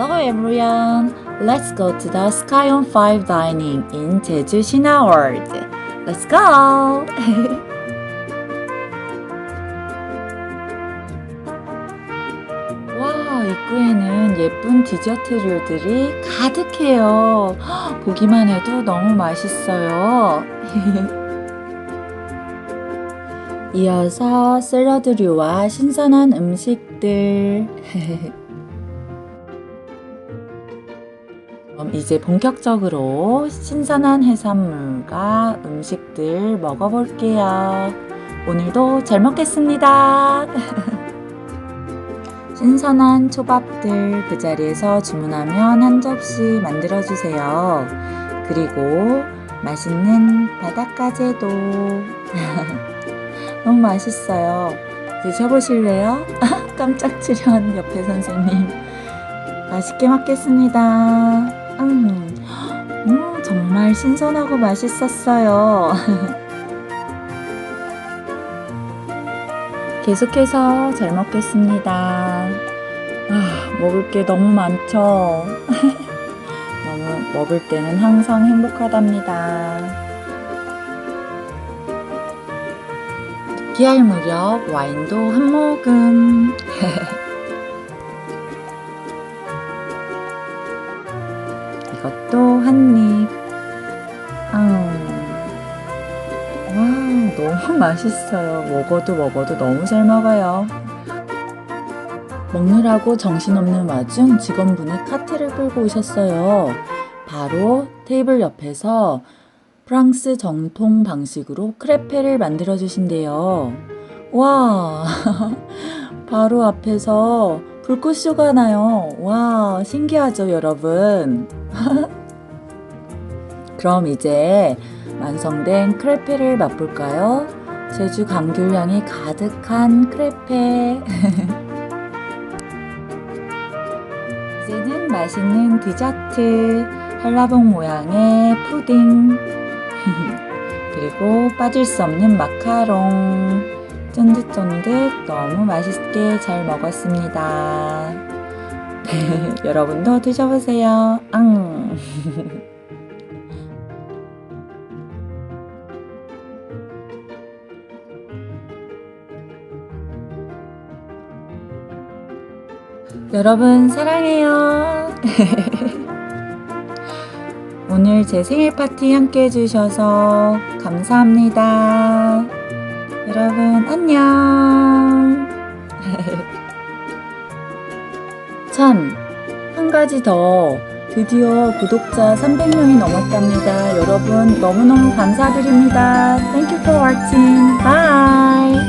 everyone. Let's go to the Sky on 5 dining in Jeju Sina World. Let's go. 와, 입구에는 예쁜 디저트류들이 가득해요. 헉, 보기만 해도 너무 맛있어요. 이어서 샐러드류와 신선한 음식들. 그럼 이제 본격적으로 신선한 해산물과 음식들 먹어볼게요. 오늘도 잘 먹겠습니다. 신선한 초밥들 그 자리에서 주문하면 한 접시 만들어주세요. 그리고 맛있는 바닷가재도 너무 맛있어요. 드셔보실래요? 깜짝 출연 옆에 선생님. 맛있게 먹겠습니다. 음, 음, 정말 신선하고 맛있었어요. 계속해서 잘 먹겠습니다. 아, 먹을 게 너무 많죠? 너무 먹을 때는 항상 행복하답니다. 느끼할 무렵 와인도 한 모금. 맛있어요. 먹어도 먹어도 너무 잘 먹어요. 먹느라고 정신없는 와중 직원분이 카트를 끌고 오셨어요. 바로 테이블 옆에서 프랑스 정통 방식으로 크레페를 만들어 주신대요. 와, 바로 앞에서 불꽃쇼가 나요. 와, 신기하죠, 여러분? 그럼 이제 완성된 크레페를 맛볼까요? 제주 감귤향이 가득한 크레페. 이제는 맛있는 디저트, 한라봉 모양의 푸딩. 그리고 빠질 수 없는 마카롱. 쫀득쫀득 너무 맛있게 잘 먹었습니다. 여러분도 드셔보세요. 앙. 여러분 사랑해요. 오늘 제 생일 파티 함께 해주셔서 감사합니다. 여러분 안녕. 참, 한 가지 더. 드디어 구독자 300명이 넘었답니다. 여러분 너무너무 감사드립니다. Thank you for watching. Bye.